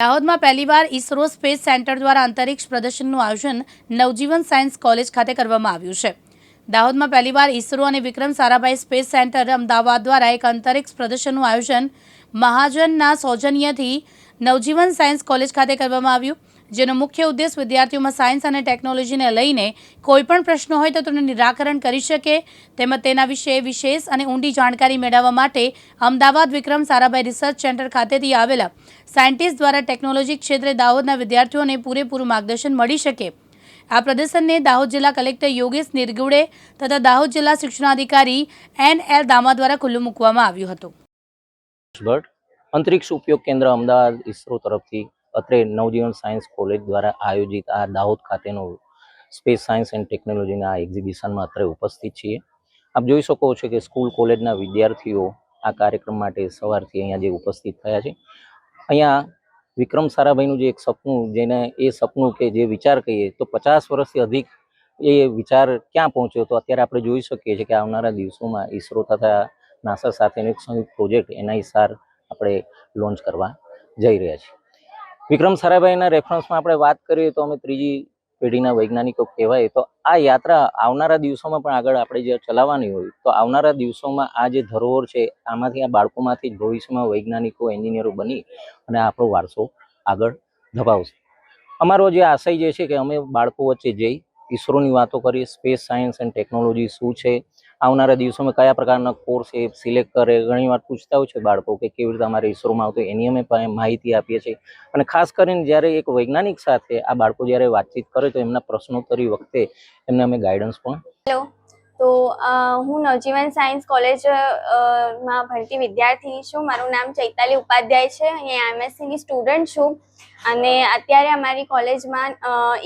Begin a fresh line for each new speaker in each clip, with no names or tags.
દાહોદમાં પહેલીવાર ISRO space centre દ્વારા અંતરિક્ષ પ્રદર્શનનું આયોજન નવજીવન સાયન્સ કોલેજ ખાતે કરવામાં આવ્યું છે. દાહોદમાં પહેલીવાર ઇસરો અને વિક્રમ સારાભાઈ સ્પેસ સેન્ટર અમદાવાદ દ્વારા એક અંતરિક્ષ પ્રદર્શનનું આયોજન મહાજનના સૌજન્યથી નવજીવન સાયન્સ કોલેજ ખાતે કરવામાં આવ્યું. જેનો મુખ્ય ઉદ્દેશ વિદ્યાર્થીઓમાં સાયન્સ અને ટેકનોલોજીને લઈને કોઈપણ પ્રશ્નો હોય તો તેનું નિરાકરણ કરી શકે. તેમજ તેના વિશે વિશેષ અને ઊંડી જાણકારી મેળવવા માટે અમદાવાદ વિક્રમ સારાભાઈ રિસર્ચ સેન્ટર ખાતેથી આવેલા સાયન્ટિસ્ટ દ્વારા ટેકનોલોજી ક્ષેત્રે દાહોદના વિદ્યાર્થીઓને પૂરેપૂરું માર્ગદર્શન મળી શકે. આ પ્રદર્શનને દાહોદ જિલ્લા કલેક્ટર યોગેશ નિરગુડે તથા દાહોદ જિલ્લા શિક્ષણાધિકારી એન એલ દામા દ્વારા ખુલ્લું મૂકવામાં આવ્યું હતું.
અંતરિક્ષ ઉપયોગ કેન્દ્ર અમદાવાદ ઇસરો તરફથી અત્રે નવજીવન સાયન્સ કોલેજ દ્વારા આયોજિત આ દાહોદ ખાતેનું સ્પેસ સાયન્સ એન્ડ ટેકનોલોજીના આ એક્ઝિબિશનમાં અત્રે ઉપસ્થિત છીએ. આપ જોઈ શકો છો કે સ્કૂલ કોલેજના વિદ્યાર્થીઓ આ કાર્યક્રમ માટે સવારથી અહીંયા જે ઉપસ્થિત થયા છે. અહીંયા વિક્રમ સારાભાઈનું જે એક સપનું, જેને એ સપનું કે જે વિચાર કહીએ, તો પચાસ વર્ષથી અધિક એ વિચાર ક્યાં પહોંચ્યો તો અત્યારે આપણે જોઈ શકીએ છીએ કે આવનારા દિવસોમાં ઇસરો તથા નાસા સાથેનો એક સંયુક્ત પ્રોજેક્ટ એનઆઈસાર આપણે લોન્ચ કરવા જઈ રહ્યા છીએ. વિક્રમ સારાભાઈના રેફરન્સમાં આપણે વાત કરીએ તો અમે ત્રીજી પેઢીના વૈજ્ઞાનિકો કહેવાય તો આ યાત્રા આવનારા દિવસોમાં પણ આગળ આપણે જે ચલાવવાની હોય તો આવનારા દિવસોમાં આ જે ધરોહર છે, આમાંથી આ બાળકોમાંથી ભવિષ્યમાં વૈજ્ઞાનિકો, એન્જિનિયરો બની અને આપણો વારસો આગળ ધપાવશે. અમારો જે આશય જે છે કે અમે બાળકો વચ્ચે જઈ ઈસરોની વાતો કરીએ સ્પેસ સાયન્સ એન્ડ ટેકનોલોજી શું છે આવનારા દિવસોમાં કયા પ્રકારના કોર્સ એ સિલેક્ટ કરે, ઘણી વાર પૂછતા હોય છે બાળકો કે કેવી રીતે અમારે ઈસરોમાં આવતું એની અમે માહિતી આપીએ છીએ. અને ખાસ કરીને જ્યારે એક વૈજ્ઞાનિક સાથે આ બાળકો જ્યારે વાતચીત કરે તો એમના પ્રશ્નોત્તરી વખતે એમને અમે ગાઈડન્સ પણ
તો હું નવજીવન સાયન્સ કોલેજમાં ભણતી વિદ્યાર્થીની છું. મારું નામ ચૈતાલી ઉપાધ્યાય છે. અહીંયા એમએસસીની સ્ટુડન્ટ છું. અને અત્યારે અમારી કોલેજમાં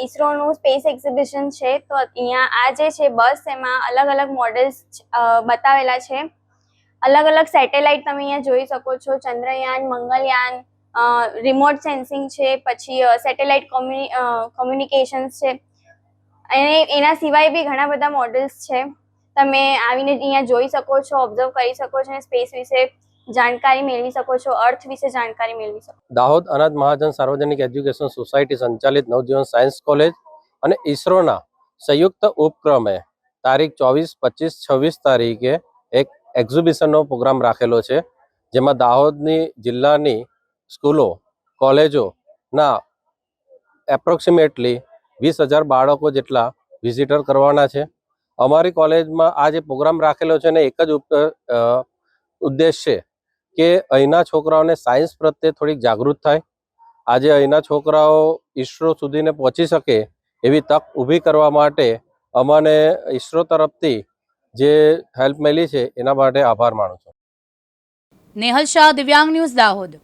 ઈસરોનું સ્પેસ એક્ઝિબિશન છે. તો અહીંયા આ જે છે બસ, એમાં અલગ અલગ મોડલ્સ બતાવેલા છે. અલગ અલગ સેટેલાઇટ તમે અહીંયા જોઈ શકો છો. ચંદ્રયાન, મંગલયાન રિમોટ સેન્સિંગ છે, પછી સેટેલાઇટ કોમ્યુનિકેશન્સ છે. અને એના સિવાય બી ઘણા બધા મોડલ્સ છે. તમે આવીને અહીંયા જોઈ શકો છો ઓબ્ઝર્વ કરી શકો છો અને સ્પેસ વિશે જાણકારી મેળવી શકો છો અર્થ વિશે જાણકારી મેળવી શકો
દાહોદ અનાથ મહાજન સાર્વજનિક એજ્યુકેશન સોસાયટી સંચાલિત નવજીવન સાયન્સ કોલેજ અને ઈસરોના સંયુક્ત ઉપક્રમે તારીખ ચોવીસ, પચીસ, છવ્વીસ તારીખે એક એક્ઝિબિશનનો પ્રોગ્રામ રાખેલો છે, જેમાં દાહોદની જિલ્લાની સ્કૂલો કોલેજોના એપ્રોક્સિમેટલી વીસ હજાર બાળકો જેટલા વિઝિટર કરવાના છે. અમારી કોલેજમાં આ જે પ્રોગ્રામ રાખેલો છે ને એક જ ઉદ્દેશ છે કે અહીંના છોકરાઓને સાયન્સ પ્રત્યે થોડીક જાગૃત થાય. આજે અહીંના છોકરાઓ ઈસરો સુધીને પહોંચી શકે એવી તક ઊભી કરવા માટે અમને ઈસરો તરફથી જે હેલ્પ મળી છે એના માટે આભાર માનું છું.
નેહલ શાહ, દિવ્યાંગ ન્યૂઝ દાહોદ.